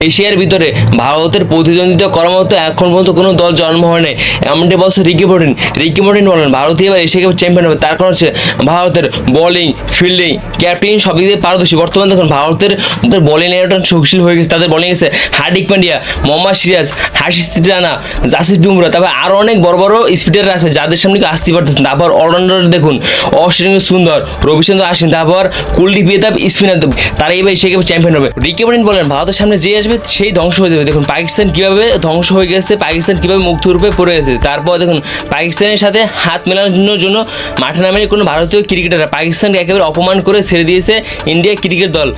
এশিয়ার ভিতরে ভারতের প্রতিদ্বন্দ্বিতা করার মতো এখন পর্যন্ত কোনো দল জন্ম হয়নি এমনটি বলছে রিকি মর্টিন। রিকি মর্টিন বলেন ভারতীয় এবার এশিয়া কাপ চ্যাম্পিয়ন হবে। তার কারণ হচ্ছে ভারতের বোলিং ফিল্ডিং ক্যাপ্টেন সব দিক পারদর্শী। বর্তমানে দেখুন, ভারতের বোলিং লাইনটা শক্তিশালী হয়ে গেছে। তাদের বোলিং এসে হার্দিক পান্ডিয়া মোহাম্মদ সিরাজ হাসিস রানা জাসিফ বুমরা তারপর আরও অনেক বড় বড় স্পিডার আছে যাদের সামনে কেউ আসতে পারতেছে না। তারপর অলরাউন্ডার দেখুন অস্ট্রেলিয়া সুন্দর, রবিচন্দ্র আসেন। তারপর কুলদীপ ইয়াদব স্পিনার তারা এবার এশিয়া কাপ চ্যাম্পিয়ন হবে। রিকি মর্টিন বলেন, ভারতের সামনে যে আসবে সেই ধ্বংস হয়ে যাবে। দেখুন, পাকিস্তান কীভাবে ধ্বংস হয়ে গেছে, পাকিস্তান কীভাবে মুক্ত রূপে পড়ে গেছে। তারপর দেখুন, পাকিস্তানের সাথে হাত মেলানোর জন্য মাঠে নামেনি কোনো ভারতীয় ক্রিকেটাররা পাকিস্তানকে একেবারে অপমান করে ছেড়ে দিয়েছে ইন্ডিয়া ক্রিকেট দল।